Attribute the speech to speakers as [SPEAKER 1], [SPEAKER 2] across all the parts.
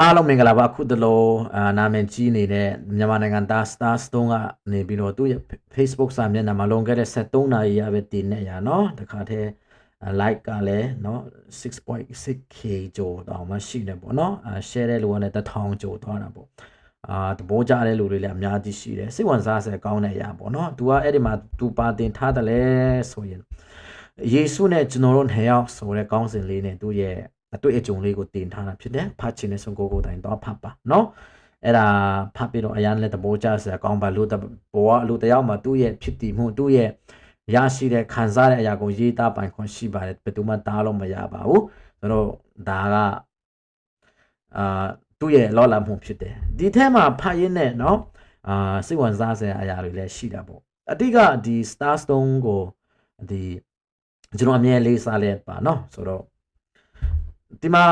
[SPEAKER 1] အားလုံးမင်္ဂလာပါအခုတလို့အာနာမည်ကြီးနေတဲ့မြန်မာနိုင်ငံသား Star Stone ကနေပြီးတော့သူ့ရဲ့ Facebook စာမျက်နှာမှာလွန်ခဲ့တဲ့73နာရီရပဲတည်နေရเนาะတခါတည်း like ကလည်းเนาะ 6.6k ကျော်တော့မှရှိနေပေါ့เนาะအာ share တဲ့လူကလည်း1000ကျော်သွားတာပေါ့အာတဘောကြတဲ့လူတွေလည်းအများကြီးရှိတယ်စိတ်ဝင်စားစရာကောင်းတဲ့အရာပေါ့เนาะ तू ကအဲ့ဒီမှာ तू ပါတင်ထားတယ်လဲဆိုရင်ယေရှုနဲ့ကျွန်တော်တို့နှစ်ယောက်ဆိုတဲ့ကောင်းစဉ်လေးနဲ့သူ့ရဲ့ အတွေ့အကြုံလေးကိုတင်ထားတာဖြစ်တယ်ဖတ်ချင်တဲ့ဆုံးကိုကိုတိုင်တော့ဖတ်ပါเนาะအဲ့ဒါဖတ်ပြီးတော့အရန်လည်းတဘောကြစရာကောင်းပါလို့တဘောလူတယောက်မှာသူ့ရဲ့ဖြစ်တည်မှုသူ့ရဲ့ရရှိတဲ့ခံစားတဲ့အရာကိုရေးသားပိုင်ခွင့်ရှိပါတယ်ဘယ်သူမှတားလို့မရပါဘူးဆိုတော့ဒါကအာသူ့ရဲ့လောလာမှုဖြစ်တယ်ဒီထဲမှာဖတ်ရင်းနဲ့เนาะအာစိတ်ဝင်စားစရာအရာတွေလည်းရှိတာပေါ့အတိကဒီ Star Stone ကိုဒီကျွန်တော်အမြဲလေးစားလဲပါเนาะဆိုတော့ ဒီမှာ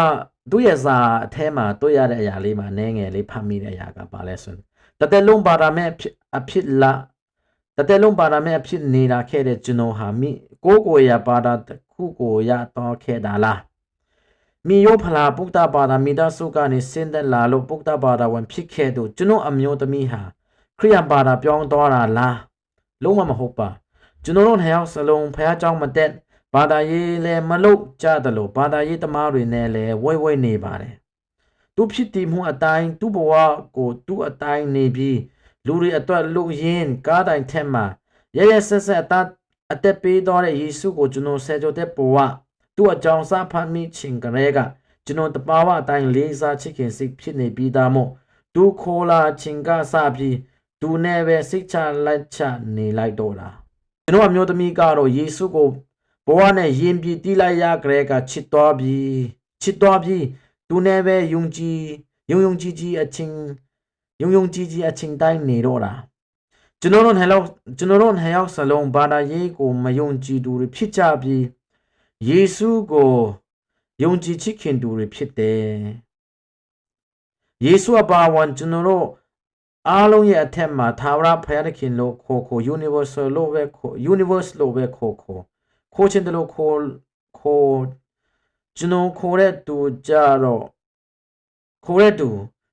[SPEAKER 1] သူ့ရဲ့စာအထဲမှာတွေ့ရတဲ့အရာလေးမှာနည်းငယ်လေးဖတ်မိတဲ့အရာကပါလဲဆိုတတဲလုံးပါရမဲ့အဖြစ်အဖြစ်လာတတဲလုံးပါရမဲ့အဖြစ်နေတာခဲ့တဲ့ကျွန်တော်ဟာမိကိုကိုရပါတာတစ်ခုကိုရတော့ခဲ့တာလားမိယောဖလာပုဂ္ဂပါဒမိသားစုကနေစင်းသက်လာလို့ပုဂ္ဂပါဒဝင်ဖြစ်ခဲ့သူကျွန်တော်အမျိုးသမီးဟာခရိယံပါဒပြောင်းသွားတာလားလုံးဝမဟုတ်ပါကျွန်တော်တို့နှစ်ယောက်စလုံးဖះเจ้าမတက် ဘာသာရေးလည်းမလုတ်ကြတယ်လို့ဘာသာရေးသမားတွေနဲ့လည်းဝိုက်ဝိုက်နေပါတယ်သူဖြစ်တည်မှုအတိုင်းသူ့ဘဝကိုသူ့အတိုင်းနေပြီးလူတွေအတွက်လူရင်းကားတိုင်းထက်မှာရရဆက်ဆက်အသက်အသက်ပေးတော်တဲ့ယေရှုကိုကျွန်တော်ဆယ်ကျော်တဲ့ဘဝသူ့အကြောင်းစားဖတ်မိခြင်းကလေးကကျွန်တော်တပါဝအတိုင်းလေးစားချစ်ခင်စိတ်ဖြစ်နေပြီးသားမို့သူခေါ်လာခြင်းကစပြီးသူနဲ့ပဲစိတ်ချလက်ချနေလိုက်တော့တာကျွန်တော်အမျိုးသမီးကတော့ယေရှုကို ဘဝနဲ့ယဉ်ပြည်တီးလိုက်ရကြတဲ့ကချစ်တော်ပြီးချစ်တော်ပြီးသူနဲ့ပဲယုံကြည်ယုံယုံကြည်ကြည်အချင်းယုံယုံကြည်ကြည်အချင်းတိုင်းနေတော့တာကျွန်တော်တို့ဟဲလောက်ကျွန်တော်တို့ဟဲရောက်စလုံးဘာသာရေးကိုမယုံကြည်သူတွေဖြစ်ကြပြီးယေရှုကိုယုံကြည်ချစ်ခင်သူတွေဖြစ်တယ်ယေရှုအပါဝန်ကျွန်တော်တို့အားလုံးရဲ့အထက်မှာသာဝရဖယားခင်လို့ခေါ်ခေါ် universal လို့ပဲခေါ် universe လို့ပဲခေါ်ခေါ် ခိုးချင်တယ်လို့ခေါ်ခေါ်ကျွန်တော်ခေါ်တဲ့သူကြတော့ခေါ်တဲ့သူ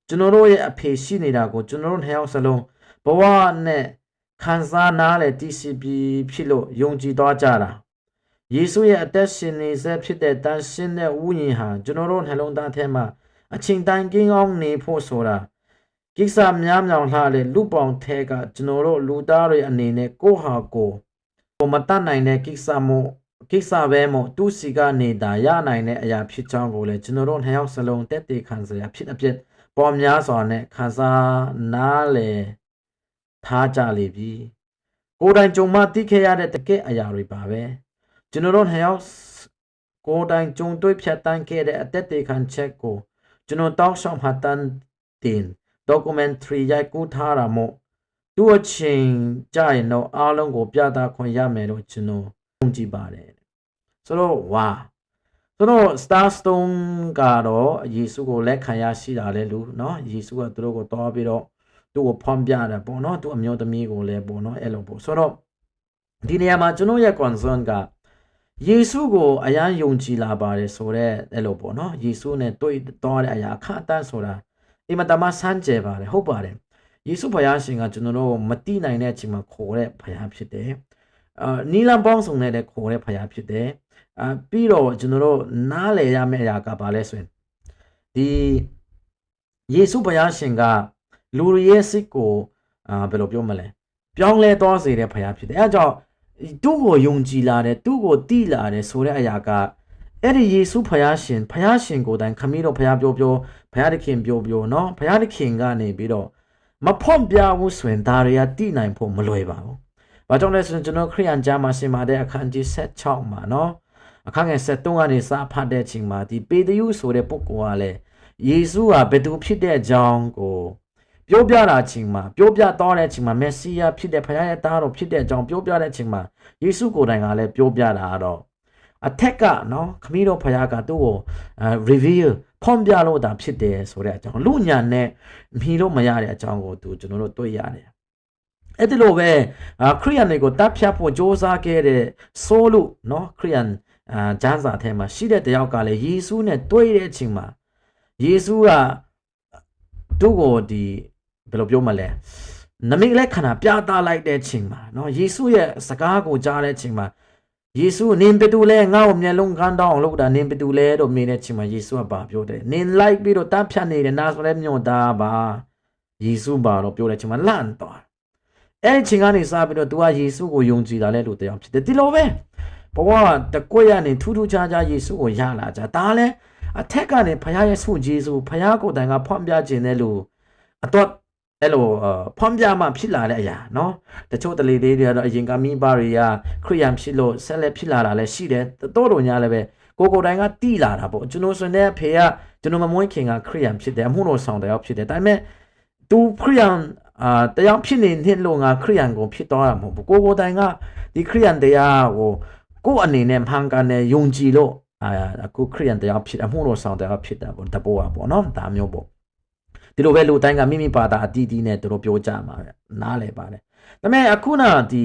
[SPEAKER 1] ကျွန်တော်တို့ရဲ့အဖေရှိနေတာကိုကျွန်တော်တို့နှစ်ယောက်စလုံးဘဝနဲ့ခံစားနားလေတည်ရှိပြီးဖြစ်လို့ယုံကြည်သွားကြတာယေရှုရဲ့အသက်ရှင်နေစေဖြစ်တဲ့တန်ရှင်းတဲ့ဝိညာဉ်ဟာကျွန်တော်တို့နှလုံးသားထဲမှာအချိန်တိုင်းကင်းကောင်းနေဖို့ဆိုတာကိစ္စများများလှတဲ့လူပေါင်းထဲကကျွန်တော်တို့လူသားတွေအနေနဲ့ကိုယ့်ဟာကိုယ် ကိုမတတ်နိုင်တဲ့ကိစ္စမို့ကိစ္စပဲမို့သူ့စီကနေတာရနိုင်တဲ့အရာဖြစ်ကြောင်းကိုလည်းကျွန်တော်တို့နှစ်ယောက်စလုံးတက်တည်ခံစရာဖြစ်အဖြစ်ပေါ်များစွာနဲ့ခံစားနားလေထားကြလိမ့်ပြီကိုယ်တိုင်ကြုံမှသိခဲ့ရတဲ့တကယ့်အရာတွေပါပဲကျွန်တော်တို့နှစ်ယောက်ကိုယ်တိုင်ကြုံတွေ့ဖြတ်တန်းခဲ့တဲ့အသက်တည်ခံချက်ကိုကျွန်တော်တောက်ရှောက်မှတန်းတင် documentary ရိုက်ကူးထားတာမို့ သူ့အချိန်ကြရင်တော့အားလုံးကိုပြသခွင့်ရမယ်လို့ကျွန်တော်ယုံကြည်ပါတယ်ဆိုတော့ဝါဆိုတော့ Star Stone ကတော့ယေရှုကိုလက်ခံရရှိတာလေလူเนาะယေရှုကသူတို့ကိုတောင်းပြီးတော့သူ့ကိုဖွင့်ပြတယ်ပေါ့เนาะသူအမျိုးသမီးကိုလည်းပေါ့เนาะအဲ့လိုပေါ့ဆိုတော့ဒီနေရာမှာကျွန်တော်ရဲ့ concern ကယေရှုကိုအယံယုံကြည်လာပါတယ်ဆိုတော့အဲ့လိုပေါ့เนาะယေရှုနဲ့တွေ့တော့တဲ့အရာအခအတန်းဆိုတာအင်မတန်မှစမ်းကြယ်ပါတယ်ဟုတ်ပါတယ် ယေရှုဘုရားရှင်ကကျွန်တော်တို့မတိနိုင်တဲ့အချိန်မှာခေါ်တဲ့ဘုရားဖြစ်တယ်အာနီလန်ပေါင်းစုံနဲ့လည်းခေါ်တဲ့ဘုရားဖြစ်တယ်အာပြီးတော့ကျွန်တော်တို့နားလည်ရမယ့်အရာကဘာလဲဆိုရင်ဒီယေရှုဘုရားရှင်ကလူတွေရဲ့စိတ်ကိုအာဘယ်လိုပြောမလဲပြောင်းလဲသွားစေတဲ့ဘုရားဖြစ်တယ်အဲဒါကြောင့်သူ့ကိုယုံကြည်လာတယ်သူ့ကိုတိလာတယ်ဆိုတဲ့အရာကအဲ့ဒီယေရှုဖယားရှင်ဖယားရှင်ကိုယ်တိုင်ခမီးတော့ဖယားပြောပြောဖယားသခင်ပြောပြောเนาะဖယားသခင်ကနေပြီးတော့ မဖွန့်ပြဘူးဆိုရင်ဒါတွေကတိနိုင်ဖို့မလွယ်ပါဘူး။ဘာကြောင့်လဲဆိုရင်ကျွန်တော်ခရိယန်ကြားမှာရှင်ပါတဲ့အခန်းကြီး16မှာနော်အခန်းငယ်73ကနေစဖတ်တဲ့အချိန်မှာဒီပေတရုဆိုတဲ့ပုဂ္ဂိုလ်ကလည်းယေရှုဟာဘယ်သူဖြစ်တဲ့အကြောင်းကိုပြောပြတာချင်းမှာပြောပြတော့တဲ့အချိန်မှာမက်ဆီယာဖြစ်တဲ့ဖခင်ရဲ့သားတော်ဖြစ်တဲ့အကြောင်းပြောပြတဲ့အချိန်မှာယေရှုကိုယ်တိုင်ကလည်းပြောပြတာတော့ အထက်ကနော်ခမီးတော်ဖရာကသူ့ကို reveal ဖွင့်ပြလို့တာဖြစ်တယ်ဆိုတဲ့အကြောင်းလူညာနဲ့မီလို့မရတဲ့အကြောင်းကိုသူကျွန်တော်တို့တွေ့ရတယ်အဲ့ဒီလိုပဲခရိယန်တွေကိုတပ်ဖြတ်ဖို့စ조사ခဲ့တဲ့ဆိုလို့နော်ခရိယန်အာကျမ်းစာထဲမှာရှိတဲ့တယောက်ကလည်းယေရှုနဲ့တွေ့တဲ့အချိန်မှာယေရှုကသူ့ကိုဒီဘယ်လိုပြောမလဲနမိတ်လက္ခဏာပြသလိုက်တဲ့အချိန်မှာနော်ယေရှုရဲ့စကားကိုကြားတဲ့အချိန်မှာ ယေရှုနင်ဘယ်သူလဲငါ့ကိုမျက်လုံးကန်းတောင်းလို့တာနင်ဘယ်သူလဲတော့မြင်တဲ့ချိန်မှာယေရှုကပါပြောတယ်နင်လိုက်ပြီးတော့တတ်ဖြတ်နေတယ်နာဆိုရဲမြို့သားပါယေရှုပါတော့ပြောတဲ့ချိန်မှာလန့်သွားအဲ့ဒီချိန်ကနေစပြီးတော့ तू ကယေရှုကိုယုံကြည်တာလဲလို့တရားဖြစ်တယ်ဒီလိုပဲဘဝတကွက်ရနေထူးထူးခြားခြားယေရှုကိုရလာကြဒါလဲအထက်ကနေဖခင်ရဲ့ဆုဂျေစုဖခင်ကိုယ်တိုင်ကဖွင့်ပြခြင်းတဲ့လူအတော့ အဲ့လိုဖွင့်ပြမှဖြစ်လာတဲ့အရာเนาะတချို့တလေလေးတွေကတော့အရင်ကမိဘတွေကခရိယန်ဖြစ်လို့ဆက်လက်ဖြစ်လာတာလည်းရှိတယ်တော်တော်ညာလည်းပဲကိုကိုယ်တိုင်ကတိလာတာပေါ့ကျွန်တော်ဆိုနေဖေကကျွန်တော်မမွေးခင်ကခရိယန်ဖြစ်တယ်အမှုတော်ဆောင်တရားဖြစ်တယ်ဒါပေမဲ့သူခရိယန်အာတရားဖြစ်နေနှစ်လို့ငါခရိယန်ကိုဖြစ်တော့တာမဟုတ်ဘူးကိုကိုယ်တိုင်ကဒီခရိယန်တရားကိုကိုယ်အနေနဲ့မှန်ကန်တဲ့ယုံကြည်လို့အာအခုခရိယန်တရားဖြစ်အမှုတော်ဆောင်တရားဖြစ်တာပေါ့တဘောอ่ะပေါ့เนาะဒါမျိုးပေါ့ ဒီလိုပဲလူတိုင်းကမိမိဘာသာအတီးတီးနဲ့သူတို့ပြောကြမှာပဲနားလဲပါတယ်ဒါပေမဲ့အခုနဒီ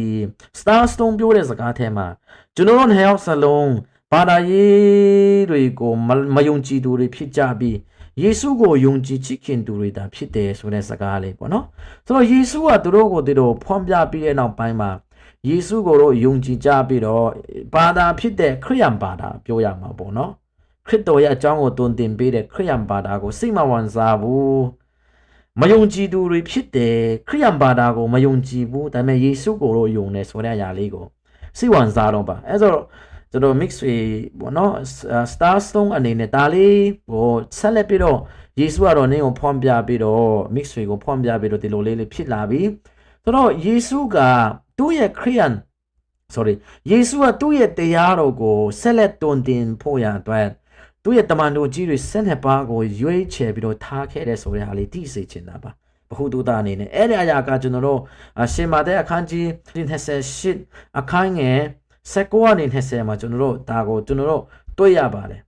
[SPEAKER 1] Star Stone ပြောတဲ့စကားထဲမှာကျွန်တော်တို့နှစ်ယောက်စလုံးဘာသာရေးတွေကိုမယုံကြည်သူတွေဖြစ်ကြပြီးယေရှုကိုယုံကြည်ချစ်ခင်သူတွေဒါဖြစ်တယ်ဆိုတဲ့စကားလေးပေါ့နော်ဆိုတော့ယေရှုကသူတို့ကိုသူတို့ဖွင့်ပြပြီးတဲ့နောက်ပိုင်းမှာယေရှုကိုတော့ယုံကြည်ကြပြီးတော့ဘာသာဖြစ်တဲ့ခရိယန်ဘာသာပြောရမှာပေါ့နော်ခရစ်တော်ရဲ့အကြောင်းကိုတွင်တင်ပေးတဲ့ခရိယန်ဘာသာကိုစိတ်မဝင်စားဘူး မယုံကြည်သူတွေဖြစ်တယ်ခရိယန်ဘာသာကိုမယုံကြည်ဘူးဒါပေမဲ့ယေရှုကိုတော့ယုံတယ်ဆိုတဲ့အရာလေးကိုစိတ်ဝင်စားတော့ပါအဲဆိုတော့ကျွန်တော် mix တွေပေါ့နော် star stone အနေနဲ့ဒါလေးဟိုဆက်လက်ပြီးတော့ယေရှုကတော့နင်းကိုဖွင့်ပြပြီးတော့ mix တွေကိုဖွင့်ပြပြီးတော့ဒီလိုလေးလေးဖြစ်လာပြီဆိုတော့ယေရှုကသူ့ရဲ့ခရိယန် sorry ယေရှုကသူ့ရဲ့တရားတော်ကိုဆက်လက်တွင်တင်ဖို့ရအတွက် သူ့ရဲ့တမန်တော်ကြီးတွေဆက်နှစ်ပါးကိုရွေးချယ်ပြီးတော့ထားခဲ့တဲ့ဆိုတဲ့ဟာလေးသိစေချင်တာပါဘဟုတုတအနေနဲ့အဲ့ဒီအရာကကျွန်တော်တို့ရှင်မာတဲ့အခန်းကြီး28အခန်းငယ်19အနေနဲ့20မှာကျွန်တော်တို့ဒါကိုကျွန်တော်တို့တွေ့ရပါတယ်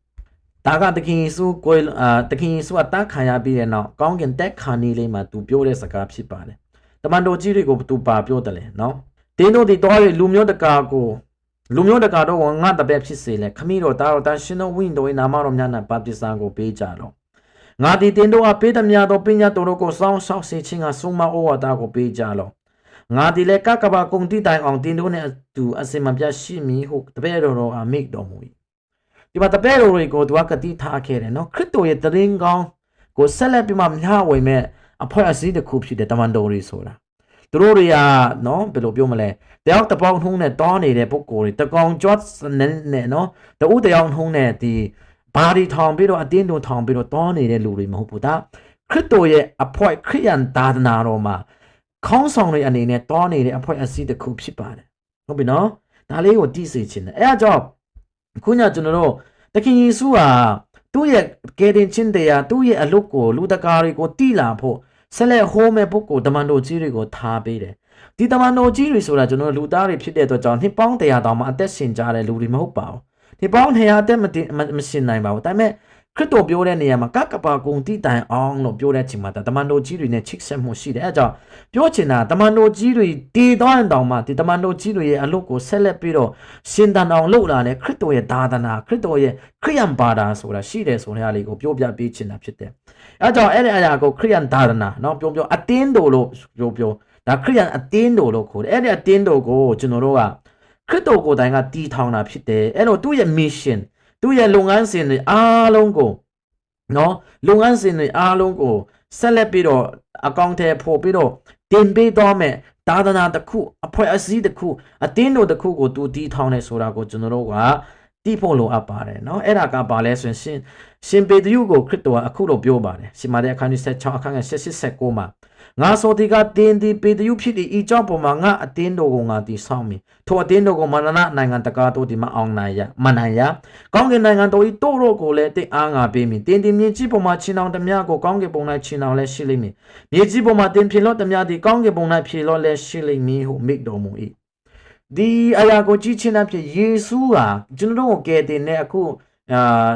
[SPEAKER 1] ဒါကတခင်ယေရှုကိုအာတခင်ယေရှုကတန်းခံရပြီးတဲ့နောက်ကောင်းကင်တက်ခါနေလေးမှာသူပြောတဲ့စကားဖြစ်ပါတယ်တမန်တော်ကြီးတွေကိုသူပါပြောတယ်လေနော်တင်းတို့ဒီတော့လူမျိုးတကာကို လူမျိုးတကာတော့ငါတပည့်ဖြစ်စေလေခမီးတော်တာတော်တန်ရှင်တော်ဝိညာဉ်တော်၏နာမတော်များနဲ့ပါပစ္စံကိုပေးကြတော့ငါဒီတင်းတို့အပေးသမျှသောပညာတော်တို့ကိုစောင်းရှောက်စေခြင်းကဆုံးမဩဝါဒကိုပေးကြလောငါဒီလေကကဘာကုံတိတိုင်အောင်တင်းတို့နဲ့အတူအစင်မပြတ်ရှိမည်ဟုတပည့်တော်တော်အမိတ်တော်မူ၏ဒီမှာတပည့်တော်တွေကိုသူကကတိထားခဲ့တယ်နော်ခရစ်တော်ရဲ့တရင်ကောင်းကိုဆက်လက်ပြီးမှမျှဝေမဲ့အဖွဲ့အစည်းတစ်ခုဖြစ်တဲ့တမန်တော်တွေဆိုတာ သူတို့တွေကနော်ဘယ်လိုပြောမလဲတယောက်တစ်ပေါင်းထုံးနဲ့တောနေတဲ့ပုဂ္ဂိုလ်တွေတကောင်ကြွတ်နဲ့နော်တဦးတယောက်ထုံးနဲ့ဒီဘာဒီထောင်ပြီးတော့အတင်းတုံထောင်ပြီးတော့တောနေတဲ့လူတွေမဟုတ်ဘူးဒါခရစ်တော်ရဲ့အဖွဲ့ခရိယန်သာသနာတော်မှာခေါင်းဆောင်တွေအနေနဲ့တောနေတဲ့အဖွဲ့အစည်းတစ်ခုဖြစ်ပါတယ်ဟုတ်ပြီနော်ဒါလေးကိုတည်စေခြင်းတယ်အဲအကြောင်းခုညကျွန်တော်တို့တခင်ယေရှုဟာသူ့ရဲ့ကယ်တင်ခြင်းတရားသူ့ရဲ့အလုပ်ကိုလူတကာတွေကိုတိလာဖို့ ဆက်လက်ဟိုးမဲ့ပုဂ္ဂိုလ်တမန်တော်ကြီးတွေကိုထားပေးတယ်ဒီတမန်တော်ကြီးတွေဆိုတာကျွန်တော်လူသားတွေဖြစ်တဲ့အတွက်ကြောင့်နှစ်ပေါင်း100တောင်မှအသက်ရှင်ကြတဲ့လူတွေမဟုတ်ပါဘူးနှစ်ပေါင်း200အသက်မတင်မရှင်နိုင်ပါဘူးဒါပေမဲ့ ခရစ်တော်ပြောတဲ့နေရာမှာကကပါကုံတိတိုင်အောင်လို့ပြောတဲ့ချိန်မှာတမန်တော်ကြီးတွေနဲ့ချစ်ဆက်မှုရှိတယ်အဲကြောင့်ပြောချင်တာတမန်တော်ကြီးတွေတည်သွားရင်တောင်မှဒီတမန်တော်ကြီးတွေရဲ့အလုပ်ကိုဆက်လက်ပြီးတော့ရှင်တန်အောင်လုပ်လာတဲ့ခရစ်တော်ရဲ့ဒါသနာခရစ်တော်ရဲ့ခရိယံဘာသာဆိုတာရှိတယ်ဆိုတဲ့အရာလေးကိုပြောပြပေးချင်တာဖြစ်တယ်အဲကြောင့်အဲ့ဒီအရာကိုခရိယံဒါသနာเนาะပြောပြောအတင်းတော်လို့ပြောပြောဒါခရိယံအတင်းတော်လို့ခေါ်တယ်အဲ့ဒီအတင်းတော်ကိုကျွန်တော်တို့ကခရစ်တော်ကိုယ်တိုင်ကတည်ထောင်တာဖြစ်တယ်အဲ့တော့သူ့ရဲ့ mission သူ့ရဲ့လုပ်ငန်းစဉ်တွေအားလုံးကိုနော်လုပ်ငန်းစဉ်တွေအားလုံးကိုဆက်လက်ပြီးတော့အကောင့်ထဲပို့ပြီးတော့တင်ပေးတော့မယ်သာသနာတစ်ခုအဖွဲ့အစည်းတစ်ခုအတင်းတို့တစ်ခုကိုသူတည်ထောင်နေဆိုတာကိုကျွန်တော်တို့ကတိဖို့လိုအပ်ပါတယ်เนาะအဲ့ဒါကပါလဲဆိုရင်ရှင်ရှင်ပေတရုကိုခရစ်တော်ကအခုလိုပြောပါတယ်ရှင်မာတဲ့အခန်းကြီး16အခန်းငယ်89မှာ ငါဆိုဒီကတင်းဒီပေတရုဖြစ်ဒီဤကြောင့်ပေါ်မှာငါအတင်းတော်ကိုငါတီဆောင်မည်ထိုအတင်းတော်ကိုမနနာနိုင်ငံတကာတို့ဒီမအောင်နိုင်ရမနိုင်ရကောင်းကင်နိုင်ငံတော်ဤတို့တို့ကိုလည်းတိတ်အားငါပေးမည်တင်းဒီမြင့်ကြီးပေါ်မှာချင်းအောင်တမျှကိုကောင်းကင်ပုံ၌ချင်းအောင်လည်းရှိလိမ့်မည်မြေကြီးပေါ်မှာတင်းဖြေလို့တမျှဒီကောင်းကင်ပုံ၌ဖြေလို့လည်းရှိလိမ့်မည်ဟုမိတ်တော်မူ၏ဒီအရာကိုကြည့်ချင်းအဖြစ်ယေရှုဟာကျွန်တော်တို့ကိုကယ်တင်တဲ့အခုအာ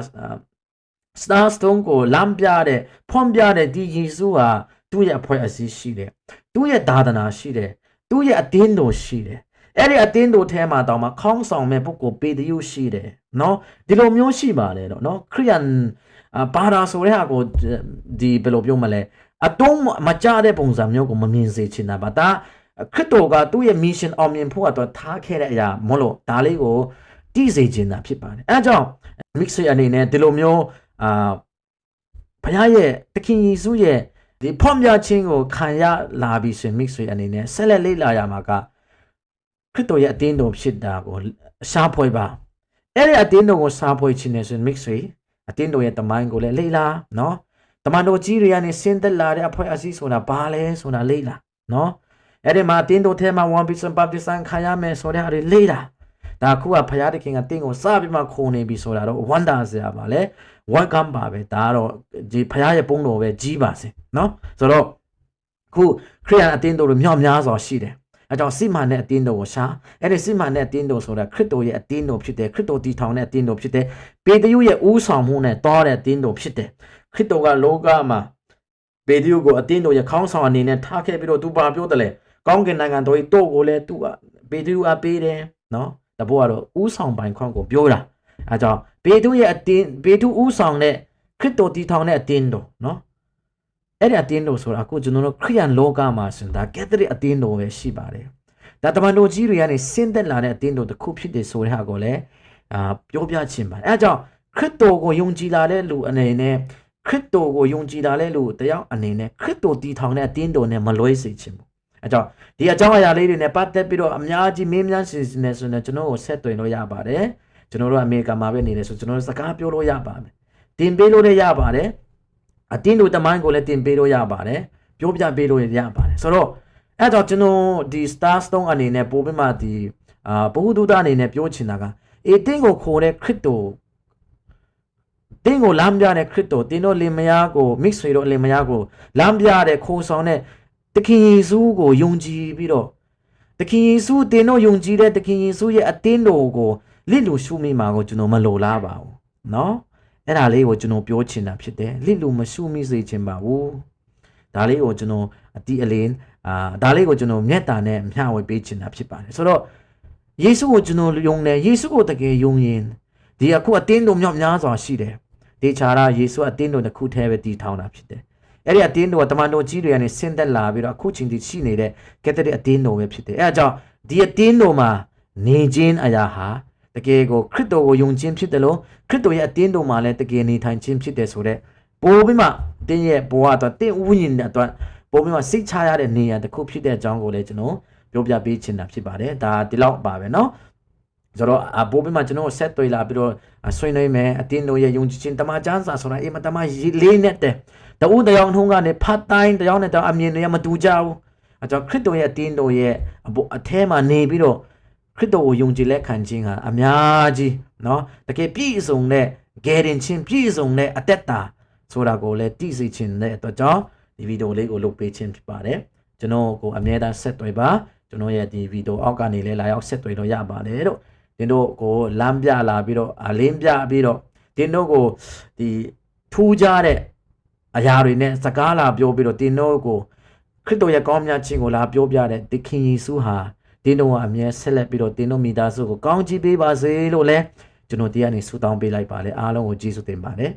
[SPEAKER 1] Star Stone ကိုလမ်းပြတဲ့ဖွင့်ပြတဲ့ဒီယေရှုဟာ သူ့ရဲ့အဖွဲ့အစည်းရှိတယ်သူ့ရဲ့ဒါသနာရှိတယ်သူ့ရဲ့အသင်းတော်ရှိတယ်အဲ့ဒီအသင်းတော်ထဲမှာတောင်မှခေါင်းဆောင်မဲ့ပုဂ္ဂိုလ်ပေတရုရှိတယ်နော်ဒီလိုမျိုးရှိပါတယ်တော့နော်ခရိယန်ဘာသာဆိုတဲ့ဟာကိုဒီဘယ်လိုပြောမလဲအတုံးမကြတဲ့ပုံစံမျိုးကိုမမြင်စေချင်တာပါဒါခရစ်တော်ကသူ့ရဲ့ mission အောင်မြင်ဖို့အတွက်ထားခဲ့တဲ့အရာမဟုတ်လို့ဒါလေးကိုတည်စေချင်တာဖြစ်ပါတယ်အဲဒါကြောင့် mixer အနေနဲ့ဒီလိုမျိုးအာဘုရားရဲ့တခင်ယေရှုရဲ့ ဒီဖော်ပြခြင်းကိုခံရလာပြီးဆိုရင် mix အနေနဲ့ဆက်လက်လေ့လာရမှာကခရစ်တော်ရဲ့အတင်းတော်ဖြစ်တာကိုရှားဖွေပါအဲ့ဒီအတင်းတော်ကိုရှားဖွေခြင်းနဲ့ဆိုရင် mix အတင်းတော်ရဲ့တမိုင်းကိုလည်းလေ့လာနော်တမန်တော်ကြီးတွေကနေဆင်းသက်လာတဲ့အဖွဲ့အစည်းဆိုတာဘာလဲဆိုတာလေ့လာနော်အဲ့ဒီမှာအတင်းတော်ထဲမှာ one piece baptism ခံရမယ်ဆိုတဲ့ဟာတွေလေ့လာ ဒါခုကဖရာသခင်ကတင့်ကိုစပြီးမှခုံနေပြီဆိုတာတော့ဝန္တာစရာပါလေ welcome ပါပဲဒါကတော့ဒီဖရာရဲ့ပုံတော်ပဲကြီးပါစေနော်ဆိုတော့ခုခရိယန်အတင်းတော်တို့မြောက်များစွာရှိတယ်အဲကြောင့်စိမာနဲ့အတင်းတော်ကိုရှာအဲ့ဒီစိမာနဲ့အတင်းတော်ဆိုတာခရစ်တော်ရဲ့အတင်းတော်ဖြစ်တယ်ခရစ်တော်တည်ထောင်တဲ့အတင်းတော်ဖြစ်တယ်ပေတရုရဲ့ဦးဆောင်မှုနဲ့တောတဲ့အတင်းတော်ဖြစ်တယ်ခရစ်တော်ကလောကမှာပေတရုကိုအတင်းတော်ရဲ့ခေါင်းဆောင်အနေနဲ့ထားခဲ့ပြီးတော့သူပါပြောတယ်လေကောင်းကင်နိုင်ငံတော်ရဲ့တော့ကိုလည်းသူကပေတရုအပေးတယ်နော် တဘောကတော့ဦးဆောင်ပိုင်ခွင့်ကိုပြောတာအဲကြောင့်ပေတရုရဲ့အတင်းပေတရုဦးဆောင်တဲ့ခရစ်တော်တည်ထောင်တဲ့အတင်းတော်နော်အဲ့ဒီအတင်းတော်ဆိုတာအခုကျွန်တော်တို့ခရိယန်လောကမှာဆိုရင်ဒါကက်သလစ်အတင်းတော်ပဲရှိပါတယ်ဒါတမန်တော်ကြီးတွေကနေဆင်းသက်လာတဲ့အတင်းတော်တစ်ခုဖြစ်တယ်ဆိုတဲ့ဟာကိုလည်းအာပြောပြချင်ပါတယ်အဲကြောင့်ခရစ်တော်ကိုယုံကြည်လာတဲ့လူအနေနဲ့ခရစ်တော်ကိုယုံကြည်လာတဲ့လူတယောက်အနေနဲ့ခရစ်တော်တည်ထောင်တဲ့အတင်းတော်နဲ့မလွဲစေချင်ဘူး အဲကြောင့်ဒီအကြောင်းအရာလေးတွေနဲ့ပတ်သက်ပြီးတော့အများကြီးမင်းများစီစဉ်နေဆိုရင်ကျွန်တော်ကိုဆက်သွယ်လို့ရပါတယ်ကျွန်တော်တို့အမေရိကန်မှာပဲနေတယ်ဆိုကျွန်တော်တို့စကားပြောလို့ရပါမယ်တင်ပေးလို့လည်းရပါတယ်အတင်းတို့တမိုင်းကိုလည်းတင်ပေးလို့ရပါတယ်ပြောပြပေးလို့ရပါတယ်ဆိုတော့အဲ့တော့ကျွန်တော်ဒီ star stone အနေနဲ့ပို့ပြီးမှဒီအာဘ ഹു တုဒအနေနဲ့ပြောချင်တာကအေတင်းကိုခိုးတဲ့ခရစ်တော်တင်းကိုလမ်းပြတဲ့ခရစ်တော်တင်းတို့လင်မယားကို mix တွေတို့လင်မယားကိုလမ်းပြတဲ့ခိုးဆောင်တဲ့ တခင်ယေရှုကိုယုံကြည်ပြီးတော့တခင်ယေရှုတင်းတို့ယုံကြည်တဲ့တခင်ယေရှုရဲ့အတင်းတော်ကိုလစ်လူရှုမိမှာကိုကျွန်တော်မလိုလားပါဘူးเนาะအဲ့ဒါလေးကိုကျွန်တော်ပြောချင်တာဖြစ်တယ်လစ်လူမရှုမိစေချင်ပါဘူးဒါလေးကိုကျွန်တော်အတိအလင်းအာဒါလေးကိုကျွန်တော်မျက်တာနဲ့မျှဝေပေးချင်တာဖြစ်ပါတယ်ဆိုတော့ယေရှုကိုကျွန်တော်ယုံတယ်ယေရှုကိုတကယ်ယုံရင်ဒီအခုအတင်းတော်မြောက်များစွာရှိတယ်ဒေချာရာယေရှုအတင်းတော်တစ်ခုတည်းပဲတည်ထောင်တာဖြစ်တယ် အဲ့ဒီအတင်းတော်ကတမန်တော်ကြီးတွေကနေဆင်းသက်လာပြီးတော့အခုချိန်ထိရှိနေတဲ့ကက်သလစ်အတင်းတော်ပဲဖြစ်တယ်အဲအကြောင်းဒီအတင်းတော်မှာနေခြင်းအရာဟာတကယ်ကိုခရစ်တော်ကိုယုံခြင်းဖြစ်တယ်လို့ခရစ်တော်ရဲ့အတင်းတော်မှာလည်းတကယ်နေထိုင်ခြင်းဖြစ်တယ်ဆိုတော့ပို့ပြီးမှတင်းရဲ့ဘဝအတွက်တင်းဝိညာဉ်အတွက်ပို့ပြီးမှစိတ်ချရတဲ့နေရာတစ်ခုဖြစ်တဲ့အကြောင်းကိုလည်းကျွန်တော်ပြောပြပေးချင်တာဖြစ်ပါတယ်ဒါဒီလောက်ပါပဲเนาะဆိုတော့အပိုးပြီးမှကျွန်တော်ဆက်တွေ့လာပြီးတော့ဆွေးနွေးမယ်အတင်းတို့ရဲ့ယုံကြည်ခြင်းတမန်ကျမ်းစာဆိုတာအေးမတမန်လေးနဲ့တဲ့ တဦးတယောက်ထုံးကနေဖတ်တိုင်းတယောက်နဲ့တယောက်အမြင်တွေကမတူကြဘူးအကြောင်းခရစ်တော်ရဲ့အတင်းတို့ရဲ့အထဲမှာနေပြီးတော့ခရစ်တော်ကိုယုံကြည်လက်ခံခြင်းဟာအများကြီးเนาะတကယ်ပြည့်စုံတဲ့ဂယ်ရင်ချင်းပြည့်စုံတဲ့အသက်တာဆိုတာကိုလည်းတည်စေခြင်းတဲ့အတွက်ကြောင့်ဒီဗီဒီယိုလေးကိုလုပ်ပေးခြင်းဖြစ်ပါတယ်ကျွန်တော်ကိုအမြဲတမ်းဆက်သွယ်ပါကျွန်တော်ရဲ့ဒီဗီဒီယိုအောက်ကနေလည်းလာရောက်ဆက်သွယ်လို့ရပါတယ်လို့တင်တို့ကိုလမ်းပြလာပြီးတော့အလင်းပြပြီးတော့တင်တို့ကိုဒီထူးခြားတဲ့ အရာတွေနဲ့စကားလာပြောပြီးတော့တင်တို့ကိုခရစ်တော်ရဲ့ကောင်းမြတ်ခြင်းကိုလာပြောပြတဲ့သခင်ယေရှုဟာတင်းတို့ကအမြဲဆက်လက်ပြီးတော့တင်းတို့မိသားစုကိုကောင်းချီးပေးပါစေလို့လဲကျွန်တော်တရားနေဆုတောင်းပေးလိုက်ပါလေအားလုံးကိုကျေးဇူးတင်ပါတယ်